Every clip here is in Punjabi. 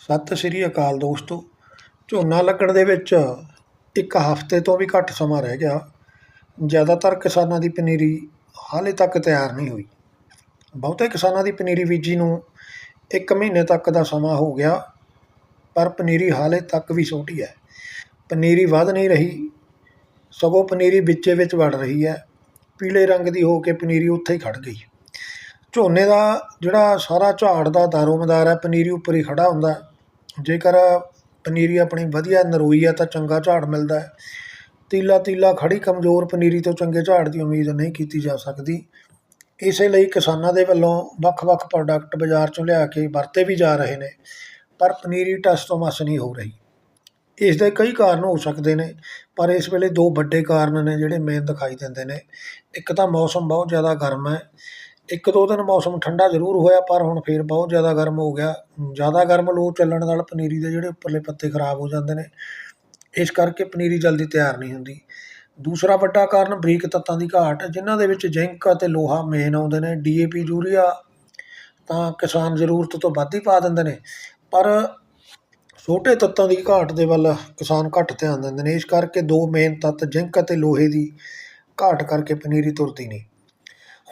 ਸਤਿ ਸ਼੍ਰੀ ਅਕਾਲ ਦੋਸਤੋ। ਝੋਨਾ ਲੱਗਣ ਦੇ ਵਿੱਚ ਇੱਕ ਹਫ਼ਤੇ ਤੋਂ ਵੀ ਘੱਟ ਸਮਾਂ ਰਹਿ ਗਿਆ। ਜ਼ਿਆਦਾਤਰ ਕਿਸਾਨਾਂ ਦੀ ਪਨੀਰੀ ਹਾਲੇ ਤੱਕ ਤਿਆਰ ਨਹੀਂ ਹੋਈ। ਬਹੁਤੇ ਕਿਸਾਨਾਂ ਦੀ ਪਨੀਰੀ ਬੀਜੀ ਨੂੰ ਇੱਕ ਮਹੀਨੇ ਤੱਕ ਦਾ ਸਮਾਂ ਹੋ ਗਿਆ, ਪਰ ਪਨੀਰੀ ਹਾਲੇ ਤੱਕ ਵੀ ਛੋਟੀ ਹੈ। ਪਨੀਰੀ ਵੱਧ ਨਹੀਂ ਰਹੀ, ਸਗੋਂ ਪਨੀਰੀ ਵਿੱਚੇ ਵਿੱਚ ਵੜ ਰਹੀ ਹੈ। ਪੀਲੇ ਰੰਗ ਦੀ ਹੋ ਕੇ ਪਨੀਰੀ ਉੱਥੇ ਹੀ ਖੜ੍ਹ ਗਈ। ਝੋਨੇ ਦਾ ਜਿਹੜਾ ਸਾਰਾ ਝਾੜ ਦਾ ਦਾਰੋਮਦਾਰ ਹੈ, ਪਨੀਰੀ ਉੱਪਰ ਹੀ ਖੜ੍ਹਾ ਹੁੰਦਾ ਜੇਕਰ ਪਨੀਰੀ ਆਪਣੀ ਵਧੀਆ ਨਰੋਈ ਹੈ ਤਾਂ ਚੰਗਾ ਝਾੜ ਮਿਲਦਾ ਹੈ। ਤੀਲਾ ਤੀਲਾ ਖੜੀ ਕਮਜ਼ੋਰ ਪਨੀਰੀ ਤੋਂ ਚੰਗੇ ਝਾੜ ਦੀ ਉਮੀਦ ਨਹੀਂ ਕੀਤੀ ਜਾ ਸਕਦੀ। ਇਸੇ ਲਈ ਕਿਸਾਨਾਂ ਦੇ ਵੱਲੋਂ ਵੱਖ-ਵੱਖ ਪ੍ਰੋਡਕਟ ਬਾਜ਼ਾਰ 'ਚੋਂ ਲਿਆ ਕੇ ਵਰਤੇ ਵੀ ਜਾ ਰਹੇ ਨੇ, ਪਰ ਪਨੀਰੀ ਟਸ ਤੋਂ ਮਸ ਨਹੀਂ ਹੋ ਰਹੀ। ਇਸ ਦੇ ਕਈ ਕਾਰਨ ਹੋ ਸਕਦੇ ਨੇ, ਪਰ ਇਸ ਵੇਲੇ ਦੋ ਵੱਡੇ ਕਾਰਨ ਨੇ ਜਿਹੜੇ ਮੇਨ ਦਿਖਾਈ ਦਿੰਦੇ ਨੇ। ਇੱਕ ਤਾਂ ਮੌਸਮ ਬਹੁਤ ਜ਼ਿਆਦਾ ਗਰਮ ਹੈ। ਇੱਕ ਦੋ ਦਿਨ ਮੌਸਮ ਠੰਡਾ ਜ਼ਰੂਰ ਹੋਇਆ, ਪਰ ਹੁਣ ਫਿਰ ਬਹੁਤ ਜ਼ਿਆਦਾ ਗਰਮ ਹੋ ਗਿਆ। ਜ਼ਿਆਦਾ ਗਰਮ ਲੂ ਚੱਲਣ ਨਾਲ ਪਨੀਰੀ ਦੇ ਜਿਹੜੇ ਉੱਪਰਲੇ ਪੱਤੇ ਖਰਾਬ ਹੋ ਜਾਂਦੇ ਨੇ, ਇਸ ਕਰਕੇ ਪਨੀਰੀ ਜਲਦੀ ਤਿਆਰ ਨਹੀਂ ਹੁੰਦੀ। ਦੂਸਰਾ ਵੱਡਾ ਕਾਰਨ ਬਰੀਕ ਤੱਤਾਂ ਦੀ ਘਾਟ, ਜਿਨ੍ਹਾਂ ਦੇ ਵਿੱਚ ਜ਼ਿੰਕ ਅਤੇ ਲੋਹਾ ਮੇਨ ਆਉਂਦੇ ਨੇ। ਡੀਏਪੀ ਯੂਰੀਆ ਤਾਂ ਕਿਸਾਨ ਜ਼ਰੂਰਤ ਤੋਂ ਵੱਧ ਹੀ ਪਾ ਦਿੰਦੇ ਨੇ, ਪਰ ਛੋਟੇ ਤੱਤਾਂ ਦੀ ਘਾਟ ਦੇ ਵੱਲ ਕਿਸਾਨ ਘੱਟ ਧਿਆਨ ਦਿੰਦੇ ਨੇ। ਇਸ ਕਰਕੇ ਦੋ ਮੇਨ ਤੱਤ ਜ਼ਿੰਕ ਅਤੇ ਲੋਹੇ ਦੀ ਘਾਟ ਕਰਕੇ ਪਨੀਰੀ ਤੁਰਦੀ ਨਹੀਂ।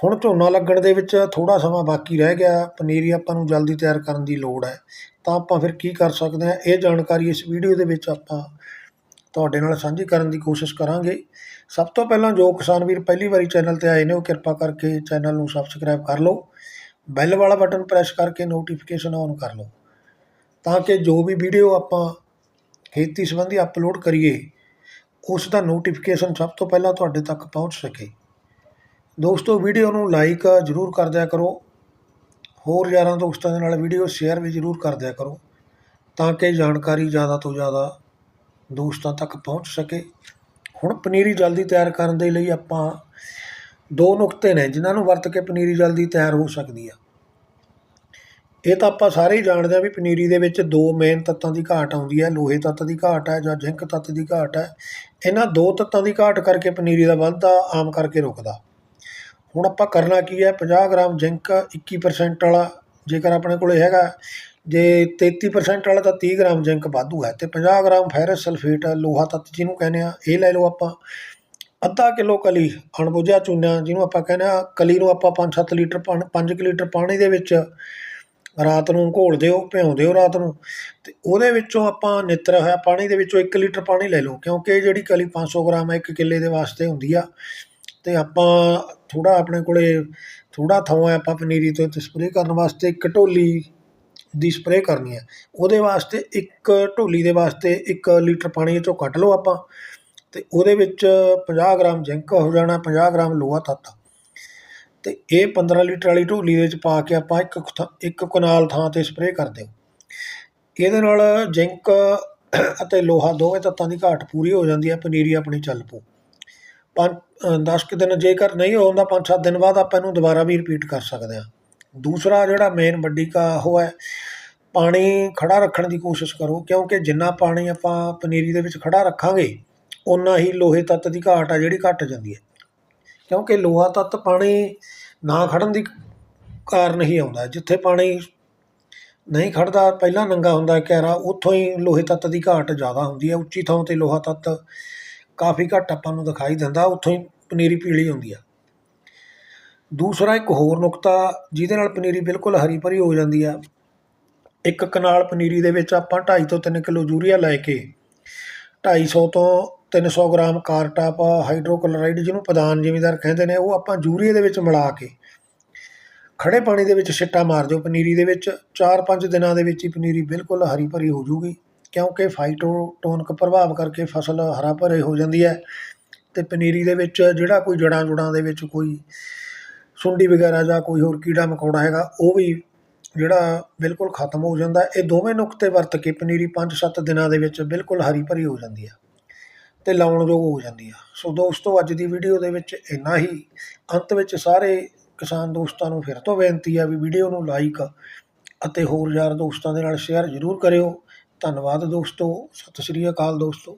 ਹੁਣ ਝੋਨਾ ਲੱਗਣ ਦੇ ਵਿੱਚ ਥੋੜ੍ਹਾ ਸਮਾਂ ਬਾਕੀ ਰਹਿ ਗਿਆ, ਪਨੀਰੀ ਆਪਾਂ ਨੂੰ ਜਲਦੀ ਤਿਆਰ ਕਰਨ ਦੀ ਲੋੜ ਹੈ। ਤਾਂ ਆਪਾਂ ਫਿਰ ਕੀ ਕਰ ਸਕਦੇ ਹਾਂ? ਇਹ ਜਾਣਕਾਰੀ ਇਸ ਵੀਡੀਓ ਦੇ ਵਿੱਚ ਆਪਾਂ ਤੁਹਾਡੇ ਨਾਲ ਸਾਂਝੀ ਕਰਨ ਦੀ ਕੋਸ਼ਿਸ਼ ਕਰਾਂਗੇ। ਸਭ ਤੋਂ ਪਹਿਲਾਂ ਜੋ ਕਿਸਾਨ ਵੀਰ ਪਹਿਲੀ ਵਾਰੀ ਚੈਨਲ ਤੇ ਆਏ ਨੇ, ਉਹ ਕਿਰਪਾ ਕਰਕੇ ਚੈਨਲ ਨੂੰ ਸਬਸਕ੍ਰਾਈਬ ਕਰ ਲਓ। ਬੈਲ ਵਾਲਾ ਬਟਨ ਪ੍ਰੈਸ ਕਰਕੇ ਨੋਟੀਫਿਕੇਸ਼ਨ ਔਨ ਕਰ ਲਓ। ਤਾਂ ਕਿ ਜੋ ਵੀ ਵੀਡੀਓ ਆਪਾਂ ਖੇਤੀ ਸੰਬੰਧੀ ਅਪਲੋਡ ਕਰੀਏ, ਉਸ ਦਾ ਨੋਟੀਫਿਕੇਸ਼ਨ ਸਭ ਤੋਂ ਪਹਿਲਾਂ ਤੁਹਾਡੇ ਤੱਕ ਪਹੁੰਚ ਸਕੇ। ਦੋਸਤੋ, ਵੀਡੀਓ ਨੂੰ ਲਾਈਕ ਜ਼ਰੂਰ ਕਰ ਦਿਆ ਕਰੋ। ਹੋਰ ਯਾਰਾਂ ਦੋਸਤਾਂ ਦੇ ਨਾਲ ਵੀਡੀਓ ਸ਼ੇਅਰ ਵੀ ਜ਼ਰੂਰ ਕਰ ਦਿਆ ਕਰੋ, ਤਾਂ ਕਿ ਜਾਣਕਾਰੀ ਜ਼ਿਆਦਾ ਤੋਂ ਜ਼ਿਆਦਾ ਦੋਸਤਾਂ ਤੱਕ ਪਹੁੰਚ ਸਕੇ। ਹੁਣ ਪਨੀਰੀ ਜਲਦੀ ਤਿਆਰ ਕਰਨ ਦੇ ਲਈ ਆਪਾਂ ਦੋ ਨੁਕਤੇ ਨੇ, ਜਿਨ੍ਹਾਂ ਨੂੰ ਵਰਤ ਕੇ ਪਨੀਰੀ ਜਲਦੀ ਤਿਆਰ ਹੋ ਸਕਦੀ ਆ। ਇਹ ਤਾਂ ਆਪਾਂ ਸਾਰੇ ਹੀ ਜਾਣਦੇ ਆ ਵੀ ਪਨੀਰੀ ਦੇ ਵਿੱਚ ਦੋ ਮੇਨ ਤੱਤਾਂ ਦੀ ਘਾਟ ਆਉਂਦੀ ਹੈ ਲੋਹੇ ਤੱਤ ਦੀ ਘਾਟ ਹੈ ਜਾਂ ਜ਼ਿੰਕ ਤੱਤ ਦੀ ਘਾਟ ਹੈ ਇਹਨਾਂ ਦੋ ਤੱਤਾਂ ਦੀ ਘਾਟ ਕਰਕੇ ਪਨੀਰੀ ਦਾ ਵਾਧਾ ਆਮ ਕਰਕੇ ਰੁਕਦਾ। ਹੁਣ ਆਪਾਂ ਕਰਨਾ ਕੀ ਹੈ 50 ਗ੍ਰਾਮ ਜ਼ਿੰਕ 21% ਵਾਲਾ, ਜੇਕਰ ਆਪਣੇ ਕੋਲ ਹੈਗਾ, ਜੇ 33% ਵਾਲਾ ਤਾਂ 30 ਗ੍ਰਾਮ ਜ਼ਿੰਕ ਵਾਧੂ ਹੈ, ਤੇ 50 ਗ੍ਰਾਮ ਫੈਰਸ ਸਲਫੇਟ ਲੋਹਾ ਤੱਤ ਜਿਹਨੂੰ ਕਹਿੰਦੇ ਆ ਇਹ ਲੈ ਲਓ ਆਪਾਂ। ਅੱਧਾ ਕਿਲੋ ਕਲੀ, ਅਣਬੁਝਿਆ ਚੂਨਾ, ਜਿਹਨੂੰ ਆਪਾਂ ਕਹਿੰਦੇ ਆ ਕਲੀ ਨੂੰ ਆਪਾਂ 5-7 ਲੀਟਰ ਪਾਣੀ 5 ਲੀਟਰ ਪਾਣੀ ਦੇ ਵਿੱਚ ਰਾਤ ਨੂੰ ਘੋਲ ਦਿਓ, ਭਿਉਂ ਦਿਓ ਰਾਤ ਨੂੰ, ਤੇ ਉਹਦੇ ਵਿੱਚੋਂ ਆਪਾਂ ਨਿੱਤਰ ਹੋਇਆ, ਪਾਣੀ ਦੇ ਵਿੱਚੋਂ 1 ਲੀਟਰ ਪਾਣੀ ਲੈ ਲਓ, ਕਿਉਂਕਿ ਜਿਹੜੀ ਕਲੀ 500 ਗ੍ਰਾਮ ਹੈ 1 ਕਿੱਲੇ ਦੇ ਵਾਸਤੇ ਹੁੰਦੀ ਆ। ਅਤੇ ਆਪਾਂ ਥੋੜ੍ਹਾ ਆਪਣੇ ਕੋਲ ਥੋੜ੍ਹਾ ਥਾਂ ਹੈ, ਆਪਾਂ ਪਨੀਰੀ ਤੋਂ ਤੇ ਸਪਰੇਅ ਕਰਨ ਵਾਸਤੇ ਇੱਕ ਢੋਲੀ ਦੀ ਸਪਰੇਅ ਕਰਨੀ ਹੈ। ਉਹਦੇ ਵਾਸਤੇ ਇੱਕ ਢੋਲੀ ਦੇ ਵਾਸਤੇ ਇੱਕ ਲੀਟਰ ਪਾਣੀ ਇਹ ਚੋਂ ਕੱਢ ਲਓ ਆਪਾਂ ਅਤੇ ਉਹਦੇ ਵਿੱਚ 50 ਗ੍ਰਾਮ ਜ਼ਿੰਕ ਹੋ ਜਾਣਾ 50 ਗ੍ਰਾਮ ਲੋਹਾ ਤੱਤ। ਅਤੇ ਇਹ 15 ਲੀਟਰ ਵਾਲੀ ਢੋਲੀ ਦੇ ਵਿੱਚ ਪਾ ਕੇ ਆਪਾਂ ਇੱਕ ਥ, ਇੱਕ ਕਨਾਲ ਥਾਂ ਤੇ ਸਪਰੇਅ ਕਰ ਦਿਓ। ਇਹਦੇ ਨਾਲ ਜ਼ਿੰਕ ਅਤੇ ਲੋਹਾ ਦੋਵੇਂ ਤੱਤਾਂ ਦੀ ਘਾਟ ਪੂਰੀ ਹੋ ਜਾਂਦੀ ਹੈ, ਪਨੀਰੀ ਆਪਣੀ ਚੱਲ ਪਊ। ਪੰਜ 10 ਕੁ ਦਿਨ ਜੇਕਰ ਨਹੀਂ ਹੁੰਦਾ 5-7 ਦਿਨ ਬਾਅਦ ਆਪਾਂ ਇਹਨੂੰ ਦੁਬਾਰਾ ਵੀ ਰਿਪੀਟ ਕਰ ਸਕਦੇ ਹਾਂ। ਦੂਸਰਾ ਜਿਹੜਾ ਮੇਨ ਵੱਡੀ ਕਾ ਉਹ ਹੈ, ਪਾਣੀ ਖੜਾ ਰੱਖਣ ਦੀ ਕੋਸ਼ਿਸ਼ ਕਰੋ, ਕਿਉਂਕਿ ਜਿੰਨਾ ਪਾਣੀ ਆਪਾਂ ਪਨੀਰੀ ਦੇ ਵਿੱਚ ਖੜਾ ਰੱਖਾਂਗੇ ਉਨਾ ਹੀ ਲੋਹੇ ਤੱਤ ਦੀ ਘਾਟ ਆ ਜਿਹੜੀ ਘਟ ਜਾਂਦੀ ਹੈ। ਕਿਉਂਕਿ ਲੋਹਾ ਤੱਤ ਪਾਣੀ ਨਾ ਖੜਨ ਦੀ ਕਾਰਨ ਹੀ ਆਉਂਦਾ ਜਿੱਥੇ ਪਾਣੀ ਨਹੀਂ ਖੜਦਾ ਪਹਿਲਾਂ ਨੰਗਾ ਹੁੰਦਾ ਕਹਿਰਾ ਉੱਥੋਂ ਹੀ ਲੋਹੇ ਤੱਤ ਦੀ ਘਾਟ ਜ਼ਿਆਦਾ ਹੁੰਦੀ ਹੈ। ਉੱਚੀ ਥਾਂ ਤੇ ਲੋਹਾ ਤੱਤ ਕਾਫੀ ਘੱਟ ਆਪਾਂ ਨੂੰ ਦਿਖਾਈ ਦਿੰਦਾ, ਉੱਥੋਂ ਹੀ ਪਨੀਰੀ ਪੀਲੀ ਹੁੰਦੀ ਆ। ਦੂਸਰਾ ਇੱਕ ਹੋਰ ਨੁਕਤਾ, ਜਿਹਦੇ ਨਾਲ ਪਨੀਰੀ ਬਿਲਕੁਲ ਹਰੀ ਭਰੀ ਹੋ ਜਾਂਦੀ ਆ। ਇੱਕ ਕਨਾਲ ਪਨੀਰੀ ਦੇ ਵਿੱਚ ਆਪਾਂ 2.5 ਤੋਂ 3 ਕਿਲੋ ਯੂਰੀਆ ਲੈ ਕੇ 250 ਤੋਂ 300 ਗ੍ਰਾਮ ਕਾਰਟਾਪ ਹਾਈਡਰੋਕਲੋਰਾਈਡ ਜਿਹਨੂੰ ਪਦਾਨ ਜ਼ਿਮੀਦਾਰ ਕਹਿੰਦੇ ਨੇ, ਉਹ ਆਪਾਂ ਯੂਰੀਏ ਦੇ ਵਿੱਚ ਮਿਲਾ ਕੇ ਖੜੇ ਪਾਣੀ ਦੇ ਵਿੱਚ ਛਿੱਟਾ ਮਾਰ ਦਿਓ ਪਨੀਰੀ ਦੇ ਵਿੱਚ 4-5 ਦਿਨਾਂ ਦੇ ਵਿੱਚ ਹੀ ਪਨੀਰੀ ਬਿਲਕੁਲ ਹਰੀ ਭਰੀ ਹੋ ਜੂਗੀ। ਕਿਉਂਕਿ ਫਾਈਟੋਟੋਨਿਕ ਪ੍ਰਭਾਵ ਕਰਕੇ ਫਸਲ ਹਰਾ ਭਰੇ ਹੋ ਜਾਂਦੀ ਹੈ ਅਤੇ ਪਨੀਰੀ ਦੇ ਵਿੱਚ ਜਿਹੜਾ ਕੋਈ ਜੜ੍ਹਾਂ ਜੁੜਾਂ ਦੇ ਵਿੱਚ ਕੋਈ ਸੁੰਡੀ ਵਗੈਰਾ ਜਾਂ ਕੋਈ ਹੋਰ ਕੀੜਾ ਮਕੌੜਾ ਹੈਗਾ, ਉਹ ਵੀ ਜਿਹੜਾ ਬਿਲਕੁਲ ਖਤਮ ਹੋ ਜਾਂਦਾ ਇਹ ਦੋਵੇਂ ਨੁਕਤੇ ਵਰਤ ਕੇ ਪਨੀਰੀ 5-7 ਦਿਨਾਂ ਦੇ ਵਿੱਚ ਬਿਲਕੁਲ ਹਰੀ ਭਰੀ ਹੋ ਜਾਂਦੀ ਆ ਤੇ ਲਾਉਣ ਯੋਗ ਹੋ ਜਾਂਦੀ ਆ ਸੋ ਦੋਸਤੋ, ਅੱਜ ਦੀ ਵੀਡੀਓ ਦੇ ਵਿੱਚ ਇੰਨਾ ਹੀ। ਅੰਤ ਵਿੱਚ ਸਾਰੇ ਕਿਸਾਨ ਦੋਸਤਾਂ ਨੂੰ ਫਿਰ ਤੋਂ ਬੇਨਤੀ ਆ ਵੀ ਵੀਡੀਓ ਨੂੰ ਲਾਈਕ ਅਤੇ ਹੋਰ ਯਾਰ ਦੋਸਤਾਂ ਦੇ ਨਾਲ ਸ਼ੇਅਰ ਜ਼ਰੂਰ ਕਰਿਓ। ਧੰਨਵਾਦ ਦੋਸਤੋ ਸਤਿ ਸ਼੍ਰੀ ਅਕਾਲ ਦੋਸਤੋ।